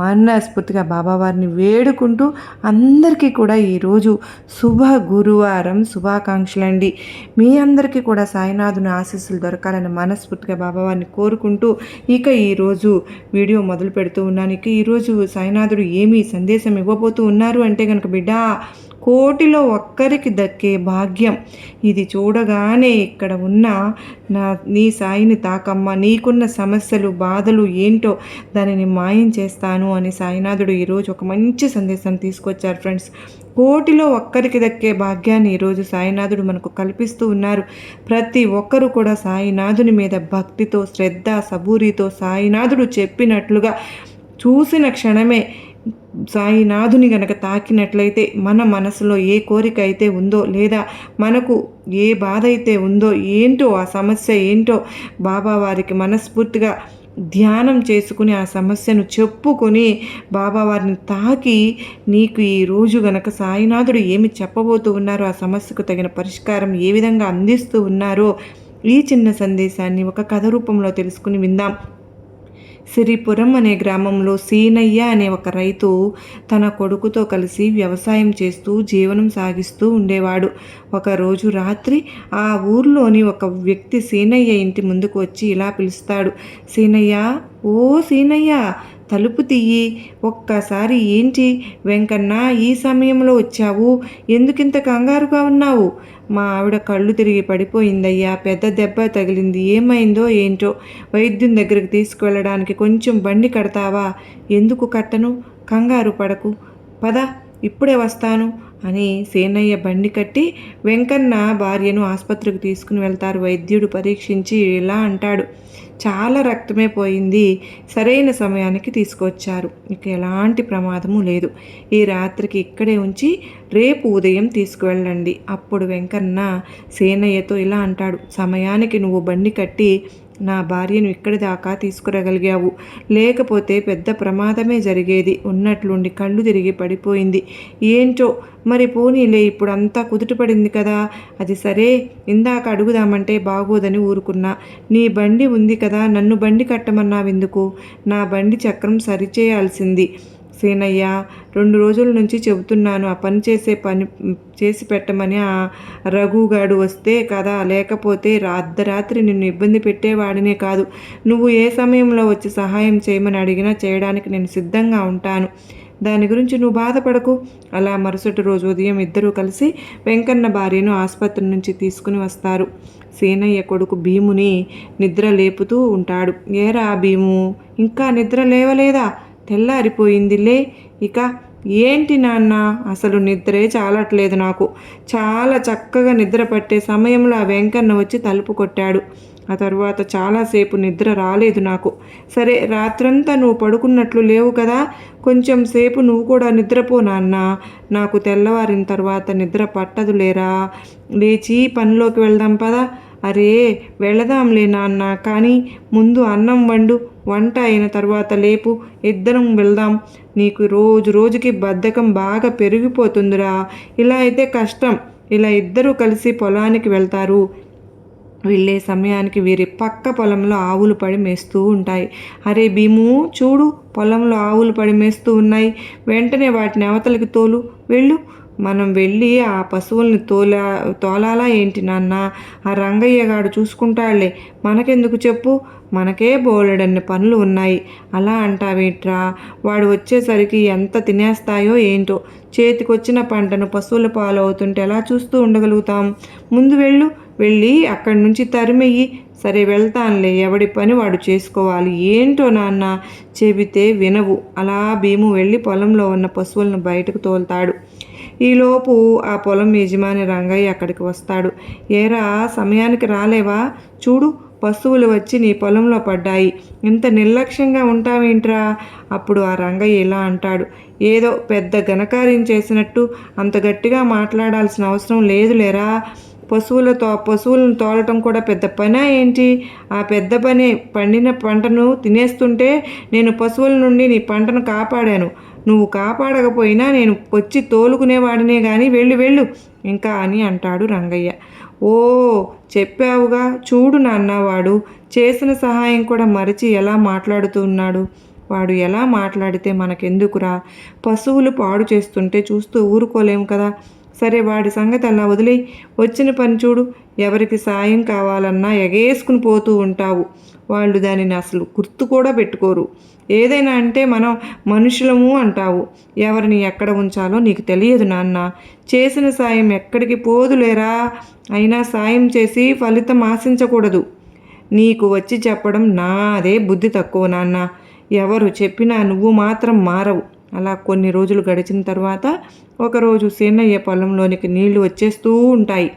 మనస్ఫూర్తిగా బాబావారిని వేడుకుంటూ అందరికీ కూడా ఈరోజు శుభ గురువారం శుభాకాంక్షలు అండి. మీ అందరికీ కూడా సాయినాథుని ఆశీస్సులు దొరకాలని మనస్ఫూర్తిగా బాబావారిని కోరుకుంటూ ఇక ఈరోజు వీడియో మొదలు పెడుతూ ఉన్నాను. ఇక ఈరోజు సాయినాథుడు ఏమి సందేశం ఇవ్వబోతూ ఉన్నారు అంటే కనుక బిడ్డ కోటిలో ఒక్కరికి దక్కే భాగ్యం. ఇది చూడగానే ఇక్కడ ఉన్న నా నీ సాయిని తాకమ్మ నీకున్న సమస్యలు బాధలు ఏంటో దానిని మాయం చేస్తాను అని సాయినాథుడు ఈరోజు ఒక మంచి సందేశం తీసుకొచ్చారు ఫ్రెండ్స్. కోటిలో ఒక్కరికి దక్కే భాగ్యాన్ని ఈరోజు సాయినాథుడు మనకు కల్పిస్తూ ఉన్నారు. ప్రతి ఒక్కరూ కూడా సాయినాథుని మీద భక్తితో శ్రద్ధ సబూరితో సాయినాథుడు చెప్పినట్లుగా చూసిన క్షణమే సాయినాథుని గనక తాకినట్లయితే మన మనసులో ఏ కోరిక అయితే ఉందో లేదా మనకు ఏ బాధ అయితే ఉందో ఏంటో ఆ సమస్య ఏంటో బాబా వారికి మనస్ఫూర్తిగా ధ్యానం చేసుకుని ఆ సమస్యను చెప్పుకొని బాబావారిని తాకి నీకు ఈ రోజు గనక సాయినాథుడు ఏమి చెప్పబోతూ ఉన్నారో ఆ సమస్యకు తగిన పరిష్కారం ఏ విధంగా అందిస్తూ ఉన్నారో ఈ చిన్న సందేశాన్ని ఒక కథ రూపంలో తెలుసుకుని విందాం. సిరిపురం అనే గ్రామంలో సీనయ్య అనే ఒక రైతు తన కొడుకుతో కలిసి వ్యవసాయం చేస్తూ జీవనం సాగిస్తూ ఉండేవాడు. ఒకరోజు రాత్రి ఆ ఊర్లోని ఒక వ్యక్తి సీనయ్య ఇంటి ముందుకు వచ్చి ఇలా పిలుస్తాడు. సీనయ్య ఓ సీనయ్య తలుపు తీయి. ఒక్కసారి ఏంటి? వెంకన్న ఈ సమయంలో వచ్చావు. ఎందుకింత కంగారుగా ఉన్నావు? మా ఆవిడ కళ్ళు తిరిగి పడిపోయిందయ్యా. పెద్ద దెబ్బ తగిలింది. ఏమైందో ఏంటో వైద్యుని దగ్గరికి తీసుకువెళ్ళడానికి కొంచెం బండి కడతావా? ఎందుకు కట్టను? కంగారు పడకు. పద ఇప్పుడే వస్తాను అని సేనయ్య బండి కట్టి వెంకన్న భార్యను ఆసుపత్రికి తీసుకుని వెళ్తారు. వైద్యుడు పరీక్షించి ఇలా అంటాడు? చాలా రక్తమే పోయింది. సరైన సమయానికి తీసుకొచ్చారు. ఇక ఎలాంటి ప్రమాదము లేదు. ఈ రాత్రికి ఇక్కడే ఉంచి రేపు ఉదయం తీసుకువెళ్ళండి. అప్పుడు వెంకన్న సేనయ్యతో ఇలా అంటాడు సమయానికి నువ్వు బండి కట్టి నా భార్యను ఇక్కడి దాకా తీసుకురగలిగావు. లేకపోతే పెద్ద ప్రమాదమే జరిగేది. ఉన్నట్లుండి కళ్ళు తిరిగి పడిపోయింది. ఏంటో? మరి పోనీలే ఇప్పుడు అంతా కుదుటపడింది కదా. అది సరే ఇందాక అడుగుదామంటే బాగోదని ఊరుకున్నా. నీ బండి ఉంది కదా నన్ను బండి కట్టమన్నావెందుకు? నా బండి చక్రం సరిచేయాల్సింది. సీనయ్య రెండు రోజుల నుంచి చెబుతున్నాను ఆ పని చేసే పని చేసి పెట్టమని ఆ రఘుగాడు వస్తే కదా లేకపోతే అర్ధరాత్రి నిన్ను ఇబ్బంది పెట్టేవాడినే కాదు. నువ్వు ఏ సమయంలో వచ్చి సహాయం చేయమని అడిగినా చేయడానికి నేను సిద్ధంగా ఉంటాను. దాని గురించి నువ్వు బాధపడకు. అలా మరుసటి రోజు ఉదయం ఇద్దరూ కలిసి వెంకన్న భార్యను ఆసుపత్రి నుంచి తీసుకుని వస్తారు. సీనయ్య కొడుకు భీముని నిద్ర లేపుతూ ఉంటాడు. ఏరా భీము ఇంకా నిద్ర లేవలేదా? తెల్లారిపోయిందిలే. ఇక ఏంటి నాన్న? అసలు నిద్రే చాలట్లేదు నాకు. చాలా చక్కగా నిద్ర పట్టే సమయంలో ఆ వెంకన్న వచ్చి తలుపు కొట్టాడు. ఆ తర్వాత చాలాసేపు నిద్ర రాలేదు నాకు. సరే రాత్రంతా నువ్వు పడుకున్నట్లు లేవు కదా? కొంచెం సేపు నువ్వు కూడా నిద్రపో నాన్న. నాకు తెల్లవారిన తర్వాత నిద్ర పట్టదు లేరా? లేచి పనిలోకి వెళ్దాం పదా. అరే వెళదాంలే నాన్న. కానీ ముందు అన్నం వండు. వంట అయిన తర్వాత లేపు ఇద్దరం వెళ్దాం. నీకు రోజు రోజుకి బద్ధకం బాగా పెరిగిపోతుందిరా. ఇలా అయితే కష్టం. ఇలా ఇద్దరూ కలిసి పొలానికి వెళ్తారు. వెళ్ళే సమయానికి వీరి పక్క పొలంలో ఆవులు పడి మేస్తూ ఉంటాయి. అరే భీము చూడు పొలంలో ఆవులు పడి మేస్తూ ఉన్నాయి. వెంటనే వాటిని అవతలకి తోలు. వెళ్ళు. మనం వెళ్ళి ఆ పశువుల్ని తోలా తోలాలా ఏంటి నాన్న? ఆ రంగయ్య గాడు చూసుకుంటాడులే. మనకెందుకు చెప్పు? మనకే బోలెడన్ని పనులు ఉన్నాయి. అలా అంటావేట్రా? వాడు వచ్చేసరికి ఎంత తినేస్తాయో ఏంటో. చేతికొచ్చిన పంటను పశువుల పాలు అవుతుంటే ఎలా చూస్తూ ఉండగలుగుతాం? ముందు వెళ్ళు. వెళ్ళి అక్కడి నుంచి తరిమెయ్యి సరే వెళ్తానులే. ఎవడి పని వాడు చేసుకోవాలి. ఏంటో నాన్న? చెబితే వినవు. అలా భీము వెళ్ళి పొలంలో ఉన్న పశువులను బయటకు తోలుతాడు. ఈలోపు ఆ పొలం యజమాని రంగయ్య అక్కడికి వస్తాడు. ఏరా సమయానికి రాలేవా? చూడు పశువులు వచ్చి నీ పొలంలో పడ్డాయి. ఇంత నిర్లక్ష్యంగా ఉంటావేంట్రా? అప్పుడు ఆ రంగయ్య ఇలా అంటాడు. ఏదో పెద్ద ఘనకార్యం చేసినట్టు అంత గట్టిగా మాట్లాడాల్సిన అవసరం లేదులేరా పశువులతో పశువులను తోలటం కూడా పెద్ద పనా ఏంటి? ఆ పెద్ద పని పండిన పంటను తినేస్తుంటే నేను పశువుల నుండి నీ పంటను కాపాడాను. నువ్వు కాపాడకపోయినా నేను వచ్చి తోలుకునేవాడినే కానీ వెళ్ళు వెళ్ళు. ఇంకా అని అంటాడు రంగయ్య. ఓ చెప్పావుగా. చూడు నాన్నవాడు చేసిన సహాయం కూడా మరిచి ఎలా మాట్లాడుతూ ఉన్నాడు? వాడు ఎలా మాట్లాడితే మనకెందుకురా? పశువులు పాడు చేస్తుంటే చూస్తూ ఊరుకోలేము కదా? సరే వాడి సంగతి అలా వదిలే వచ్చిన పని చూడు. ఎవరికి సాయం కావాలన్నా ఎగేసుకుని పోతూ ఉంటావు. వాళ్ళు దానిని అసలు గుర్తు కూడా పెట్టుకోరు. ఏదైనా అంటే మనం మనుషులము అంటావు. ఎవరిని ఎక్కడ ఉంచాలో నీకు తెలియదు నాన్న. చేసిన సాయం ఎక్కడికి పోదులేరా అయినా సాయం చేసి ఫలితం ఆశించకూడదు. నీకు వచ్చి చెప్పడం నాదే బుద్ధి తక్కువ నాన్న. ఎవరు చెప్పినా నువ్వు మాత్రం మారవు. అలా కొన్ని రోజులు గడిచిన తర్వాత ఒకరోజు సీనయ్య పొలంలోనికి నీళ్ళు వచ్చేస్తూ ఉంటాయి.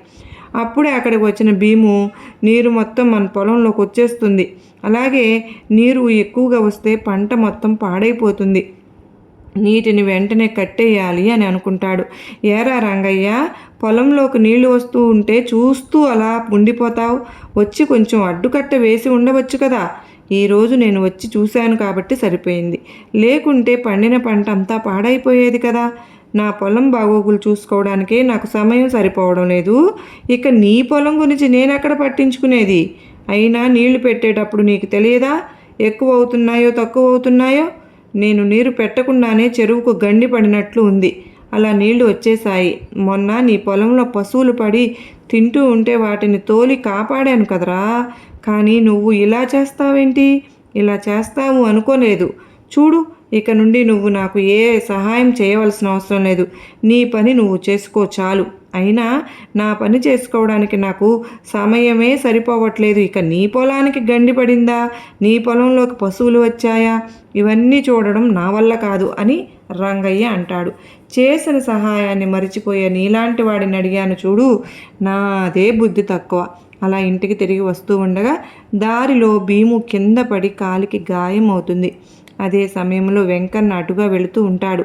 అప్పుడే అక్కడికి వచ్చిన భీము నీరు మొత్తం మన పొలంలోకి వచ్చేస్తుంది. అలాగే నీరు ఎక్కువగా వస్తే పంట మొత్తం పాడైపోతుంది. నీటిని వెంటనే కట్టేయాలి అని అనుకుంటాడు. ఏరా రంగయ్య పొలంలోకి నీళ్ళు వస్తూ ఉంటే చూస్తూ అలా ఉండిపోతావు. వచ్చి కొంచెం అడ్డుకట్ట వేసి ఉండవచ్చు కదా. ఈరోజు నేను వచ్చి చూశాను కాబట్టి సరిపోయింది. లేకుంటే పండిన పంట అంతా పాడైపోయేది కదా. నా పొలం బాగోగులు చూసుకోవడానికే నాకు సమయం సరిపోవడం లేదు. ఇక నీ పొలం గురించి నేను ఎక్కడ పట్టించుకునేది? అయినా నీళ్ళు పెట్టేటప్పుడు నీకు తెలియదా? ఎక్కువ అవుతున్నాయో తక్కువ అవుతున్నాయో? నేను నీరు పెట్టకుండానే చెరువుకు గండి పడినట్లు ఉంది. అలా నీళ్ళు వచ్చేశాయి. మొన్న నీ పొలంలో పశువులు పడి తింటూ ఉంటే వాటిని తోలి కాపాడాను కదరా. కానీ నువ్వు ఇలా చేస్తావేంటి? ఇలా చేస్తావు అనుకోలేదు. చూడు ఇక నుండి నువ్వు నాకు ఏ సహాయం చేయవలసిన అవసరం లేదు. నీ పని నువ్వు చేసుకో చాలు. అయినా నా పని చేసుకోవడానికి నాకు సమయమే సరిపోవట్లేదు. ఇక నీ పొలానికి గండి పడిందా? నీ పొలంలోకి పశువులు వచ్చాయా? ఇవన్నీ చూడడం నా వల్ల కాదు అని రంగయ్య అంటాడు. చేసిన సహాయాన్ని మరిచిపోయే నీలాంటి వాడిని అడిగాను చూడు నాదే బుద్ధి తక్కువ. అలా ఇంటికి తిరిగి వస్తూ ఉండగా దారిలో భీము కింద పడి కాలికి గాయం అవుతుంది అదే సమయంలో వెంకన్న అటుగా వెళుతూ ఉంటాడు.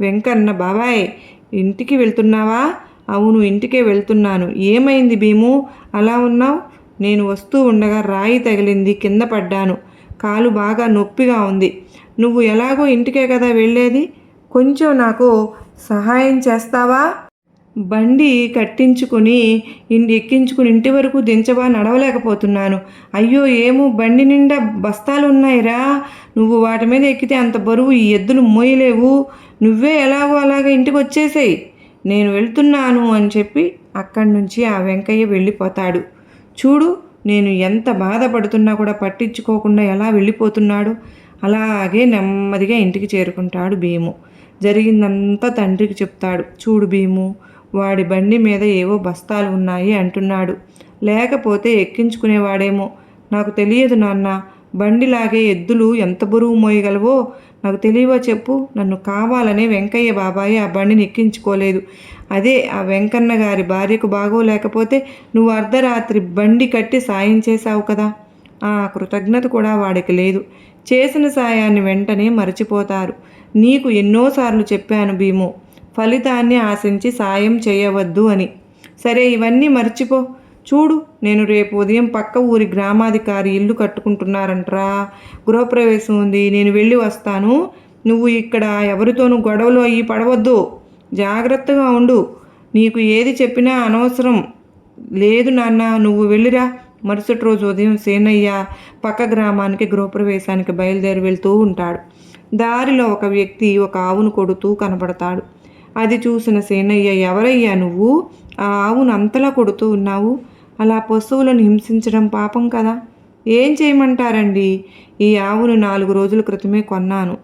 వెంకన్న బాబాయ్ ఇంటికి వెళ్తున్నావా? అవును ఇంటికే వెళ్తున్నాను. ఏమైంది భీము? అలా ఉన్నావు? నేను వస్తూ ఉండగా రాయి తగిలింది కింద పడ్డాను. కాలు బాగా నొప్పిగా ఉంది. నువ్వు ఎలాగో ఇంటికే కదా వెళ్ళేది? కొంచెం నాకు సహాయం చేస్తావా? బండి కట్టించుకుని ఇంటి ఎక్కించుకుని ఇంటి వరకు దించవా నడవలేకపోతున్నాను. అయ్యో ఏమో బండి నిండా బస్తాలు ఉన్నాయిరా నువ్వు వాటి మీద ఎక్కితే అంత బరువు ఈ ఎద్దులు మోయలేవు. నువ్వే ఎలాగో అలాగా ఇంటికి వచ్చేసేయి నేను వెళ్తున్నాను అని చెప్పి అక్కడి నుంచి ఆ వెంకయ్య వెళ్ళిపోతాడు. చూడు నేను ఎంత బాధపడుతున్నా కూడా పట్టించుకోకుండా ఎలా వెళ్ళిపోతున్నాడు? అలాగే నెమ్మదిగా ఇంటికి చేరుకుంటాడు భీము. జరిగిందంతా తండ్రికి చెప్తాడు. చూడు భీము వాడి బండి మీద ఏవో బస్తాలు ఉన్నాయి అంటున్నాడు. లేకపోతే ఎక్కించుకునేవాడేమో. నాకు తెలియదు నాన్న బండిలాగే ఎద్దులు ఎంత బరువు మోయగలవో. నాకు తెలియవో చెప్పు నన్ను కావాలనే వెంకయ్య బాబాయి ఆ బండిని ఎక్కించుకోలేదు. అదే ఆ వెంకన్న గారి భార్యకు బాగోలేకపోతే నువ్వు అర్ధరాత్రి బండి కట్టి సాయం చేశావు కదా. ఆ కృతజ్ఞత కూడా వాడికి లేదు. చేసిన సాయాన్ని వెంటనే మరచిపోతారు. నీకు ఎన్నోసార్లు చెప్పాను భీము ఫలితాన్ని ఆశించి సాయం చేయవద్దు అని. సరే ఇవన్నీ మర్చిపో. చూడు నేను రేపు ఉదయం పక్క ఊరి గ్రామాధికారి ఇల్లు కట్టుకుంటున్నారంట్రా. గృహప్రవేశం ఉంది నేను వెళ్ళి వస్తాను. నువ్వు ఇక్కడ ఎవరితోనూ గొడవలు అయ్యి పడవద్దు. జాగ్రత్తగా ఉండు. నీకు ఏది చెప్పినా అనవసరం లేదు నాన్న నువ్వు వెళ్ళిరా. మరుసటి రోజు ఉదయం సేనయ్య పక్క గ్రామానికి గృహప్రవేశానికి బయలుదేరి వెళ్తూ ఉంటాడు. దారిలో ఒక వ్యక్తి ఒక ఆవును కొడుతూ కనబడతాడు అది చూసిన సేనయ్య ఎవరయ్యా నువ్వు? ఆ ఆవును అంతలా కొడుతూ ఉన్నావు? అలా పశువులను హింసించడం పాపం కదా? ఏం చేయమంటారండి? ఈ ఆవును నాలుగు రోజుల క్రితమే కొన్నాను.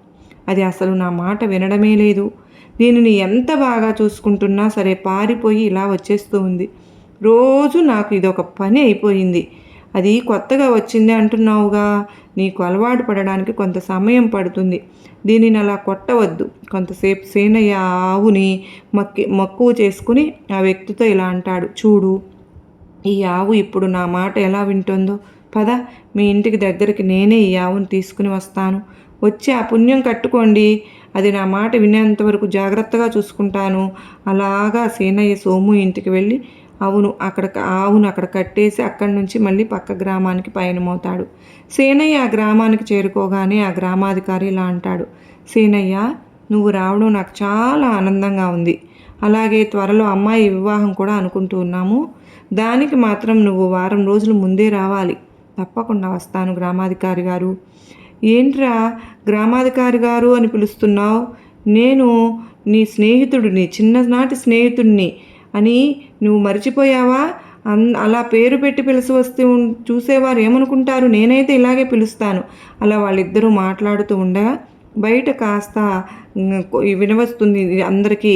అది అసలు నా మాట వినడమే లేదు. దీనిని ఎంత బాగా చూసుకుంటున్నా సరే పారిపోయి ఇలా వచ్చేస్తూ ఉంది. రోజు నాకు ఇదొక పని అయిపోయింది. అది కొత్తగా వచ్చింది అంటున్నావుగా. నీకు అలవాటు పడడానికి కొంత సమయం పడుతుంది. దీనిని అలా కొట్టవద్దు. కొంతసేపు సేనయ్య ఆవుని మక్కి మక్కువ చేసుకుని ఆ వ్యక్తితో ఇలా అంటాడు. చూడు ఈ ఆవు ఇప్పుడు నా మాట ఎలా వింటుందో. పద మీ ఇంటికి దగ్గరికి నేనే ఈ ఆవును తీసుకుని వస్తాను. వచ్చి ఆ పుణ్యం కట్టుకోండి. అది నా మాట వినేంత వరకు జాగ్రత్తగా చూసుకుంటాను. అలాగా సేనయ్య సోము ఇంటికి వెళ్ళి అవును అక్కడ ఆవును అక్కడ కట్టేసి అక్కడి నుంచి మళ్ళీ పక్క గ్రామానికి పయనమవుతాడు. సేనయ్య ఆ గ్రామానికి చేరుకోగానే ఆ గ్రామాధికారి ఇలా అంటాడు సేనయ్య నువ్వు రావడం నాకు చాలా ఆనందంగా ఉంది. అలాగే త్వరలో అమ్మాయి వివాహం కూడా అనుకుంటూ ఉన్నాము. దానికి మాత్రం నువ్వు వారం రోజులు ముందే రావాలి. తప్పకుండా వస్తాను గ్రామాధికారి గారు. ఏంట్రా గ్రామాధికారి గారు అని పిలుస్తున్నావు? నేను నీ స్నేహితుడిని చిన్ననాటి స్నేహితుడిని అని నువ్వు మర్చిపోయావా? అన్ అలా పేరు పెట్టి పిలిచి వస్తే చూసేవారు ఏమనుకుంటారు? నేనైతే ఇలాగే పిలుస్తాను. అలా వాళ్ళిద్దరూ మాట్లాడుతూ ఉండగా బయట కాస్త వినవస్తుంది అందరికీ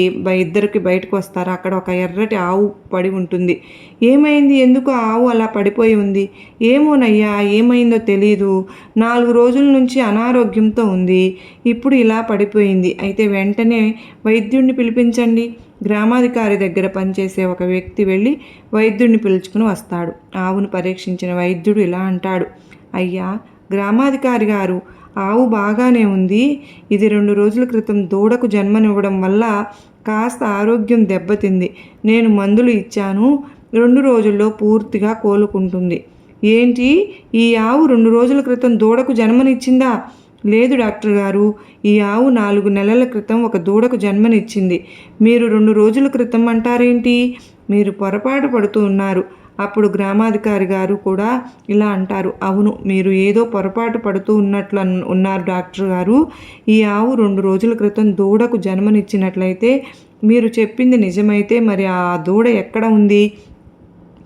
ఇద్దరికి బయటకు వస్తారు? అక్కడ ఒక ఎర్రటి ఆవు పడి ఉంటుంది. ఏమైంది? ఎందుకు ఆ ఆవు అలా పడిపోయి ఉంది? ఏమోనయ్యా ఏమైందో తెలియదు నాలుగు రోజుల నుంచి అనారోగ్యంతో ఉంది. ఇప్పుడు ఇలా పడిపోయింది. అయితే వెంటనే వైద్యుడిని పిలిపించండి. గ్రామాధికారి దగ్గర పనిచేసే ఒక వ్యక్తి వెళ్ళి వైద్యుడిని పిలుచుకుని వస్తాడు. ఆవును పరీక్షించిన వైద్యుడు ఇలా అంటాడు. అయ్యా గ్రామాధికారి గారు ఆవు బాగానే ఉంది. ఇది రెండు రోజుల క్రితం దూడకు జన్మనివ్వడం వల్ల కాస్త ఆరోగ్యం దెబ్బతింది. నేను మందులు ఇచ్చాను. రెండు రోజుల్లో పూర్తిగా కోలుకుంటుంది. ఏంటి? ఈ ఆవు రెండు రోజుల క్రితం దూడకు జన్మనిచ్చిందా? లేదు డాక్టర్ గారు ఈ ఆవు నాలుగు నెలల క్రితం ఒక దూడకు జన్మనిచ్చింది. మీరు రెండు రోజుల క్రితం అంటారేంటి? మీరు పొరపాటు పడుతూ ఉన్నారు. అప్పుడు గ్రామాధికారి గారు కూడా ఇలా అంటారు. అవును మీరు ఏదో పొరపాటు పడుతూ ఉన్నట్లు ఉన్నారు డాక్టర్ గారు. ఈ ఆవు రెండు రోజుల క్రితం దూడకు జన్మనిచ్చినట్లయితే మీరు చెప్పింది నిజమైతే మరి ఆ దూడ ఎక్కడ ఉంది?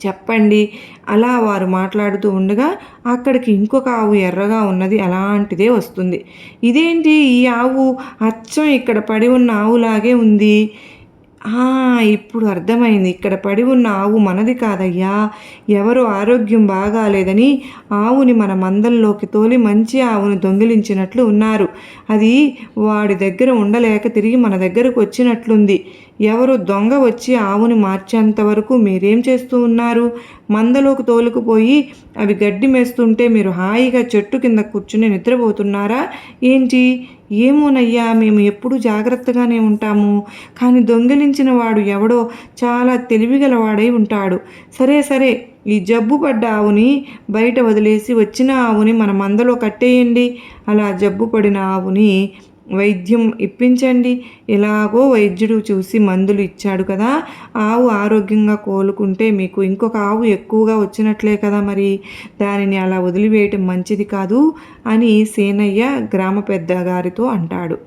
చెప్పండి. అలా వారు మాట్లాడుతూ ఉండగా అక్కడికి ఇంకొక ఆవు ఎర్రగా ఉన్నది అలాంటిదే వస్తుంది. ఇదేంటి? ఈ ఆవు అచ్చం ఇక్కడ పడి ఉన్న ఆవులాగే ఉంది. ఆ, ఇప్పుడు అర్థమైంది. ఇక్కడ పడి ఉన్న ఆవు మనది కాదయ్యా. ఎవరు ఆరోగ్యం బాగాలేదని ఆవుని మన మందల్లోకి తోలి మంచి ఆవును దొంగిలించినట్లు ఉన్నారు. అది వాడి దగ్గర ఉండలేక తిరిగి మన దగ్గరకు వచ్చినట్లుంది. ఎవరు దొంగ వచ్చి ఆవుని మార్చేంత వరకు మీరేం చేస్తూ ఉన్నారు? మందలోకి తోలుకుపోయి అవి గడ్డి మేస్తుంటే మీరు హాయిగా చెట్టు కింద కూర్చుని నిద్రపోతున్నారా? ఏంటి? ఏమోనయ్యా మేము ఎప్పుడూ జాగ్రత్తగానే ఉంటాము. కానీ దొంగిలించిన వాడు ఎవడో చాలా తెలివిగలవాడై ఉంటాడు. సరే సరే ఈ జబ్బు పడ్డ ఆవుని బయట వదిలేసి వచ్చిన ఆవుని మన మందలో కట్టేయండి. అలా జబ్బు పడిన ఆవుని వైద్యం ఇప్పించండి. ఎలాగో వైద్యుడు చూసి మందులు ఇచ్చాడు కదా. ఆవు ఆరోగ్యంగా కోలుకుంటే మీకు ఇంకొక ఆవు ఎక్కువగా వచ్చినట్లే కదా మరి. దానిని అలా వదిలివేయటం మంచిది కాదు అని సేనయ్య గ్రామ పెద్ద గారితో అంటాడు.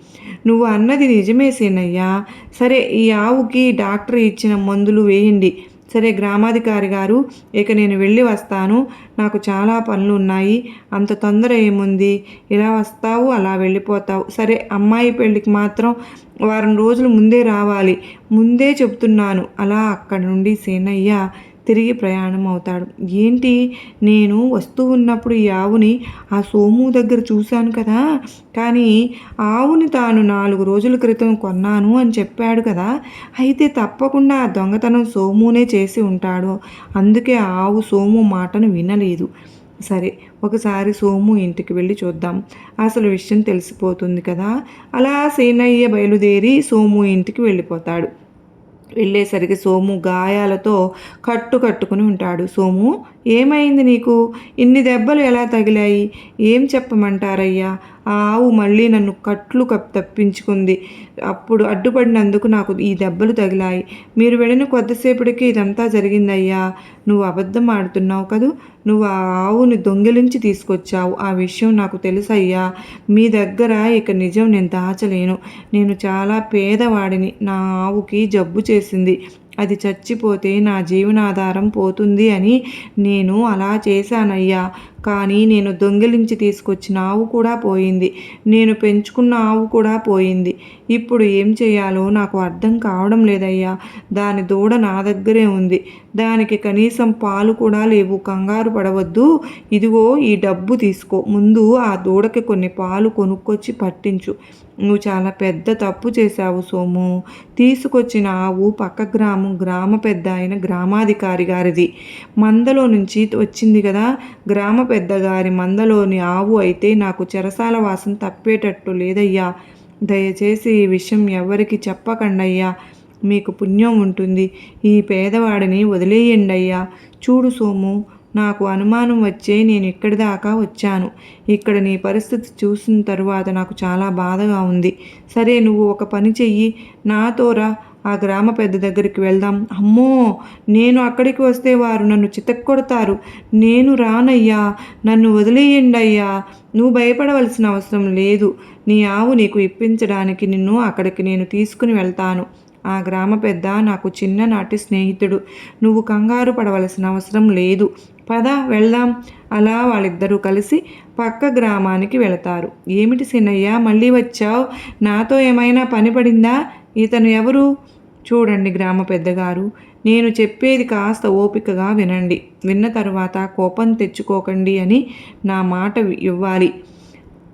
నువ్వు అన్నది నిజమే సేనయ్య. సరే ఈ ఆవుకి డాక్టర్ ఇచ్చిన మందులు వేయండి. సరే గ్రామాధికారి గారు ఇక నేను వెళ్ళి వస్తాను. నాకు చాలా పనులు ఉన్నాయి అంత తొందర ఏముంది? ఇలా వస్తావు? అలా వెళ్ళిపోతావు. సరే అమ్మాయి పెళ్ళికి మాత్రం వారం రోజులు ముందే రావాలి. ముందే చెప్తున్నాను. అలా అక్కడి నుండి సేనయ్య తిరిగి ప్రయాణం అవుతాడు. ఏంటి? నేను వస్తూ ఉన్నప్పుడు ఈ ఆవుని ఆ సోము దగ్గర చూశాను కదా. కానీ ఆవుని తాను నాలుగు రోజుల క్రితం కొన్నాను అని చెప్పాడు కదా. అయితే తప్పకుండా ఆ దొంగతనం సోమునే చేసి ఉంటాడు. అందుకే ఆవు సోము మాటను వినలేదు. సరే ఒకసారి సోము ఇంటికి వెళ్ళి చూద్దాం. అసలు విషయం తెలిసిపోతుంది కదా. అలా సేనయ్య బయలుదేరి సోము ఇంటికి వెళ్ళిపోతాడు. వెళ్ళేసరికి సోము గాయాలతో కట్టు కట్టుకుని ఉంటాడు. సోము ఏమైంది నీకు? ఇన్ని దెబ్బలు ఎలా తగిలాయి? ఏం చెప్పమంటారయ్యా? ఆ ఆవు మళ్ళీ నన్ను కట్లు కప్ తప్పించుకుంది. అప్పుడు అడ్డుపడినందుకు నాకు ఈ దెబ్బలు తగిలాయి. మీరు వెళ్ళిన కొద్దిసేపటికి ఇదంతా జరిగిందయ్యా. నువ్వు అబద్ధం ఆడుతున్నావు కదూ? నువ్వు ఆ ఆవుని దొంగిలించి తీసుకొచ్చావు. ఆ విషయం నాకు తెలుసయ్యా. మీ దగ్గర ఇక నిజం నేను దాచలేను. నేను చాలా పేదవాడిని. నా ఆవుకి జబ్బు చేసింది. అది చచ్చిపోతే నా జీవనాధారం పోతుంది అని నేను అలా చేశానయ్యా. కానీ నేను దొంగిలించి తీసుకొచ్చిన ఆవు కూడా పోయింది. నేను పెంచుకున్న ఆవు కూడా పోయింది. ఇప్పుడు ఏం చేయాలో నాకు అర్థం కావడం లేదయ్యా. దాని దూడ నా దగ్గరే ఉంది. దానికి కనీసం పాలు కూడా లేవు. కంగారు పడవద్దు. ఇదిగో ఈ డబ్బు తీసుకో. ముందు ఆ దూడకి కొన్ని పాలు కొనుక్కొచ్చి పట్టించు. నువ్వు చాలా పెద్ద తప్పు చేశావు సోము. తీసుకొచ్చిన ఆవు పక్క గ్రామం గ్రామ పెద్ద అయిన గ్రామాధికారి గారిది. మందలో నుంచి వచ్చింది కదా. గ్రామ పెద్ద గారి మందలోని ఆవు అయితే నాకు చెరసాల వాసన తప్పేటట్టు లేదయ్యా. దయచేసి ఈ విషయం ఎవరికి చెప్పకండయ్యా. మీకు పుణ్యం ఉంటుంది. ఈ పేదవాడిని వదిలేయండి అయ్యా చూడు సోము నాకు అనుమానం వచ్చే నేను ఇక్కడి దాకా వచ్చాను. ఇక్కడ నీ పరిస్థితి చూసిన తరువాత నాకు చాలా బాధగా ఉంది. సరే నువ్వు ఒక పని చెయ్యి. నాతోరా ఆ గ్రామ పెద్ద దగ్గరికి వెళ్దాం. అమ్మో నేను అక్కడికి వస్తే వారు నన్ను చితక్కొడతారు. నేను రానయ్యా నన్ను వదిలేయండి అయ్యా. నువ్వు భయపడవలసిన అవసరం లేదు. నీ ఆవు నీకు ఇప్పించడానికి నిన్ను అక్కడికి నేను తీసుకుని వెళ్తాను. ఆ గ్రామ పెద్ద నాకు చిన్ననాటి స్నేహితుడు. నువ్వు కంగారు పడవలసిన అవసరం లేదు. పద వెళ్దాం. అలా వాళ్ళిద్దరూ కలిసి పక్క గ్రామానికి వెళతారు. ఏమిటి సిన్నయ్య మళ్ళీ వచ్చావు? నాతో ఏమైనా పని పడిందా? ఇతను ఎవరు? చూడండి గ్రామ పెద్దగారు. నేను చెప్పేది కాస్త ఓపికగా వినండి. విన్న తరువాత కోపం తెచ్చుకోకండి అని నా మాట ఇవ్వాలి.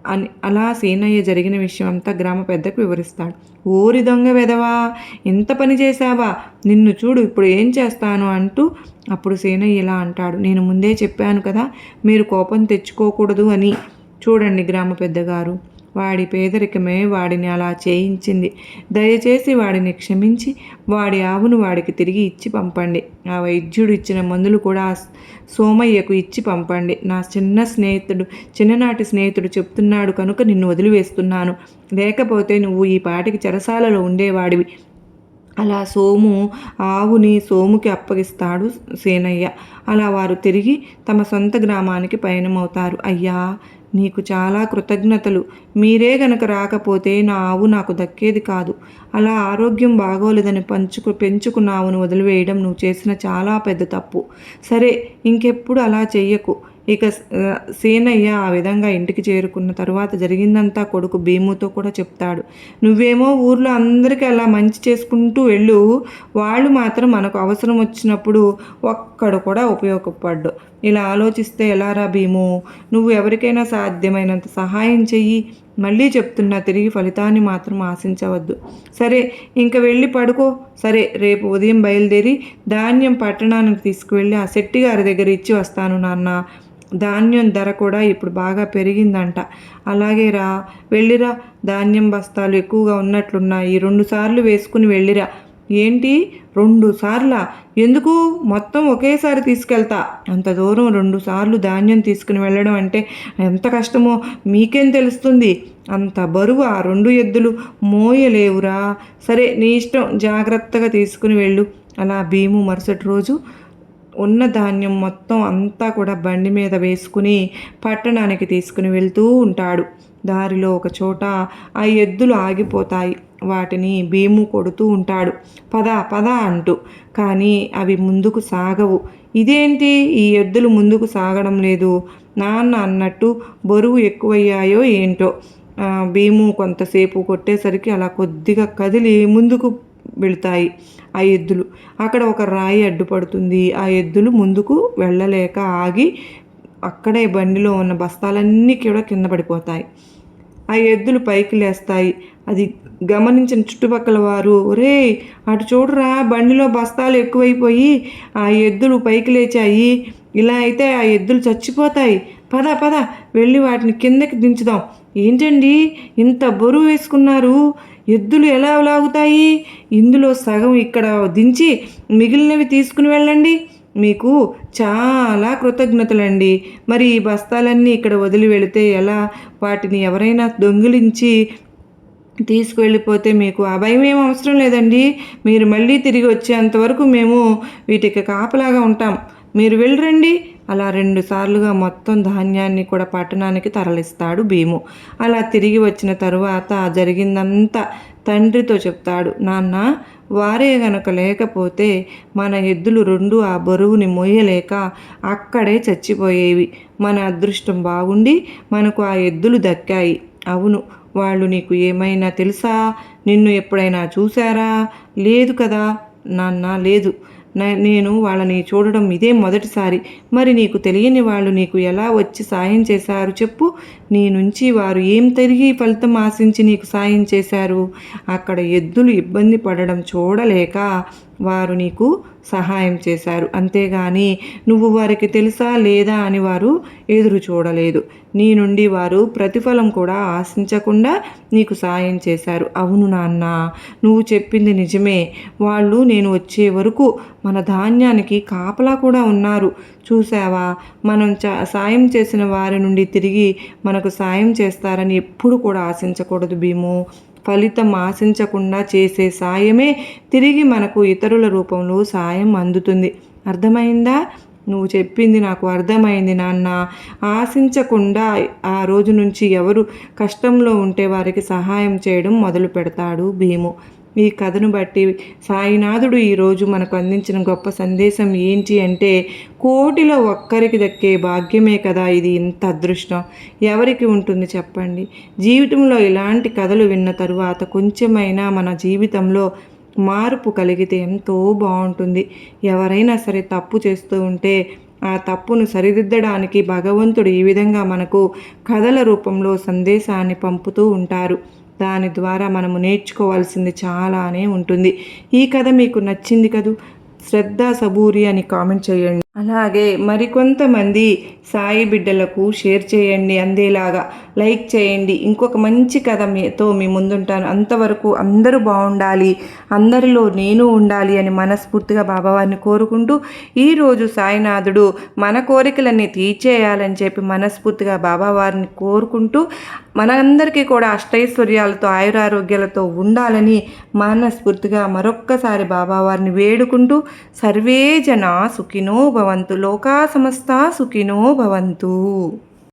అని అలా సీనయ్య జరిగిన విషయం అంతా గ్రామ పెద్దకు వివరిస్తాడు. ఓరి దొంగ వెదవా ఎంత పని చేశావా? నిన్ను చూడు ఇప్పుడు ఏం చేస్తాను అంటూ అప్పుడు సీనయ్య ఇలా అంటాడు. నేను ముందే చెప్పాను కదా మీరు కోపం తెచ్చుకోకూడదు అని. చూడండి గ్రామ పెద్దగారు. వాడి పేదరికమే వాడిని అలా చేయించింది. దయచేసి వాడిని క్షమించి వాడి ఆవును వాడికి తిరిగి ఇచ్చి పంపండి. ఆ వైద్యుడు ఇచ్చిన మందులు కూడా సోమయ్యకు ఇచ్చి పంపండి. నా చిన్న స్నేహితుడు చిన్ననాటి స్నేహితుడు చెప్తున్నాడు కనుక నిన్ను వదిలివేస్తున్నాను. లేకపోతే నువ్వు ఈ పాటికి చెరసాలలో ఉండేవాడివి. అలా సోము ఆవుని సోముకి అప్పగిస్తాడు సేనయ్య. అలా వారు తిరిగి తమ సొంత గ్రామానికి పయనమవుతారు. అయ్యా నీకు చాలా కృతజ్ఞతలు. మీరే గనక రాకపోతే నా ఆవు నాకు దక్కేది కాదు. అలా ఆరోగ్యం బాగోలేదని పంచుకు పెంచుకున్న ఆవును వదిలివేయడం నువ్వు చేసిన చాలా పెద్ద తప్పు. సరే ఇంకెప్పుడు అలా చెయ్యకు. ఇక సీనయ్య ఆ విధంగా ఇంటికి చేరుకున్న తరువాత జరిగిందంతా కొడుకు భీముతో కూడా చెప్తాడు. నువ్వేమో ఊర్లో అందరికీ అలా మంచి చేసుకుంటూ వెళ్ళు. వాళ్ళు మాత్రం మనకు అవసరం వచ్చినప్పుడు ఒక్కడు కూడా ఉపయోగపడ్డు. ఇలా ఆలోచిస్తే ఎలారా భీము? నువ్వు ఎవరికైనా సాధ్యమైనంత సహాయం చెయ్యి. మళ్ళీ చెప్తున్నా తిరిగి ఫలితాన్ని మాత్రం ఆశించవద్దు. సరే ఇంక వెళ్ళి పడుకో. సరే రేపు ఉదయం బయలుదేరి ధాన్యం పట్టణానికి తీసుకువెళ్ళి ఆ శెట్టి గారి దగ్గర ఇచ్చి వస్తాను నాన్న. ధాన్యం ధర కూడా ఇప్పుడు బాగా పెరిగిందంట. అలాగే రా వెళ్ళిరా ధాన్యం బస్తాలు ఎక్కువగా ఉన్నట్లున్నాయి. రెండు సార్లు వేసుకుని వెళ్ళిరా. ఏంటి? రెండు సార్లా? ఎందుకు? మొత్తం ఒకేసారి తీసుకెళ్తా. అంత దూరం రెండు సార్లు ధాన్యం తీసుకుని వెళ్ళడం అంటే ఎంత కష్టమో మీకేం తెలుస్తుంది? అంత బరువు ఆ రెండు ఎద్దులు మోయలేవురా. సరే నీ ఇష్టం. జాగ్రత్తగా తీసుకుని వెళ్ళు. అలా భీము మరుసటి రోజు ఉన్న ధాన్యం మొత్తం అంతా కూడా బండి మీద వేసుకుని పట్టణానికి తీసుకుని వెళ్తూ ఉంటాడు. దారిలో ఒక చోట ఆ ఎద్దులు ఆగిపోతాయి. వాటిని భీము కొడుతూ ఉంటాడు. పద పద అంటూ. కానీ అవి ముందుకు సాగవు. ఇదేంటి? ఈ ఎద్దులు ముందుకు సాగడం లేదు. నాన్న అన్నట్టు బరువు ఎక్కువయ్యాయో ఏంటో. భీము కొంతసేపు కొట్టేసరికి అలా కొద్దిగా కదిలి ముందుకు వెళుతాయి. ఆ ఎద్దులు. అక్కడ ఒక రాయి అడ్డుపడుతుంది. ఆ ఎద్దులు ముందుకు వెళ్ళలేక ఆగి అక్కడే బండిలో ఉన్న బస్తాలన్నీ కూడా కింద పడిపోతాయి. ఆ ఎద్దులు పైకి లేస్తాయి. అది గమనించిన చుట్టుపక్కల వారు ఒరే అటు చూడరా బండిలో బస్తాలు ఎక్కువైపోయి ఆ ఎద్దులు పైకి లేచాయి. ఇలా అయితే ఆ ఎద్దులు చచ్చిపోతాయి. పద పద వెళ్ళి వాటిని కిందకి దించుదాం. ఏంటండి ఇంత బరువు వేసుకున్నారు? ఎద్దులు ఎలా లాగుతాయి? ఇందులో సగం ఇక్కడ దించి మిగిలినవి తీసుకుని వెళ్ళండి. మీకు చాలా కృతజ్ఞతలండి. మరి ఈ బస్తాలన్నీ ఇక్కడ వదిలి వెళితే ఎలా? వాటిని ఎవరైనా దొంగిలించి తీసుకువెళ్ళిపోతే మీకు ఆ భయం ఏం అవసరం లేదండి. మీరు మళ్ళీ తిరిగి వచ్చేంతవరకు మేము వీటికి కాపలాగా ఉంటాం. మీరు వెళ్ళరండి. అలా రెండు సార్లుగా మొత్తం ధాన్యాన్ని కూడా పట్టణానికి తరలిస్తాడు భీము. అలా తిరిగి వచ్చిన తరువాత జరిగిందంతా తండ్రితో చెప్తాడు నాన్న వారే గనక లేకపోతే మన ఎద్దులు రెండు ఆ బరువుని మోయలేక అక్కడే చచ్చిపోయేవి. మన అదృష్టం బాగుండి మనకు ఆ ఎద్దులు దక్కాయి. అవును వాళ్ళు నీకు ఏమైనా తెలుసా? నిన్ను ఎప్పుడైనా చూశారా? లేదు కదా? నాన్న లేదు. నేను వాళ్ళని చూడడం ఇదే మొదటిసారి. మరి నీకు తెలియని వాళ్ళు నీకు ఎలా వచ్చి సాయం చేశారు చెప్పు. నీ నుంచి వారు ఏం తిరిగి ఫలితం ఆశించి నీకు సాయం చేశారు? అక్కడ ఎద్దులు ఇబ్బంది పడడం చూడలేక వారు నీకు సహాయం చేశారు. అంతేగాని నువ్వు వారికి తెలుసా లేదా అని వారు ఎదురు చూడలేదు. నీ నుండి వారు ప్రతిఫలం కూడా ఆశించకుండా నీకు సాయం చేశారు. అవును నాన్న నువ్వు చెప్పింది నిజమే. వాళ్ళు నేను వచ్చే వరకు మన ధాన్యానికి కాపలా కూడా ఉన్నారు. చూసావా మనం చ సాయం చేసిన వారి నుండి తిరిగి మనకు సాయం చేస్తారని ఎప్పుడు కూడా ఆశించకూడదు భీము. ఫలితం ఆశించకుండా చేసే సాయమే తిరిగి మనకు ఇతరుల రూపంలో సాయం అందుతుంది. అర్థమైందా? నువ్వు చెప్పింది నాకు అర్థమైంది నాన్న. ఆశించకుండా ఆ రోజు నుంచి ఎవరు కష్టంలో ఉంటే వారికి సహాయం చేయడం మొదలు పెడతాడు భీము. ఈ కథను బట్టి సాయినాథుడు ఈరోజు మనకు అందించిన గొప్ప సందేశం ఏంటి అంటే కోటిలో ఒక్కరికి దక్కే భాగ్యమే కదా ఇది ఇంత అదృష్టం. ఎవరికి ఉంటుంది చెప్పండి. జీవితంలో ఇలాంటి కథలు విన్న తరువాత కొంచెమైనా మన జీవితంలో మార్పు కలిగితే ఎంతో బాగుంటుంది. ఎవరైనా సరే తప్పు చేస్తూ ఉంటే ఆ తప్పును సరిదిద్దడానికి భగవంతుడు ఈ విధంగా మనకు కథల రూపంలో సందేశాన్ని పంపుతూ ఉంటారు. దాని ద్వారా మనము నేర్చుకోవాల్సింది చాలానే ఉంటుంది. ఈ కథ మీకు నచ్చింది కదూ? శ్రద్ధ సబూరి అని కామెంట్ చేయండి. అలాగే మరికొంతమంది సాయి బిడ్డలకు షేర్ చేయండి అందేలాగా. లైక్ చేయండి. ఇంకొక మంచి కథ మీతో మీ ముందుంటాను. అంతవరకు అందరూ బాగుండాలి. అందరిలో నేను ఉండాలి అని మనస్ఫూర్తిగా బాబావారిని కోరుకుంటూ ఈరోజు సాయినాథుడు మన కోరికలన్నీ తీర్చేయాలని చెప్పి మనస్ఫూర్తిగా బాబావారిని కోరుకుంటూ మనందరికీ కూడా అష్టైశ్వర్యాలతో ఆయురారోగ్యాలతో ఉండాలని మనస్ఫూర్తిగా మరొక్కసారి బాబావారిని వేడుకుంటూ సర్వే జన సుఖినో భవంతు లోకా సమస్త సుఖినో భవంతు.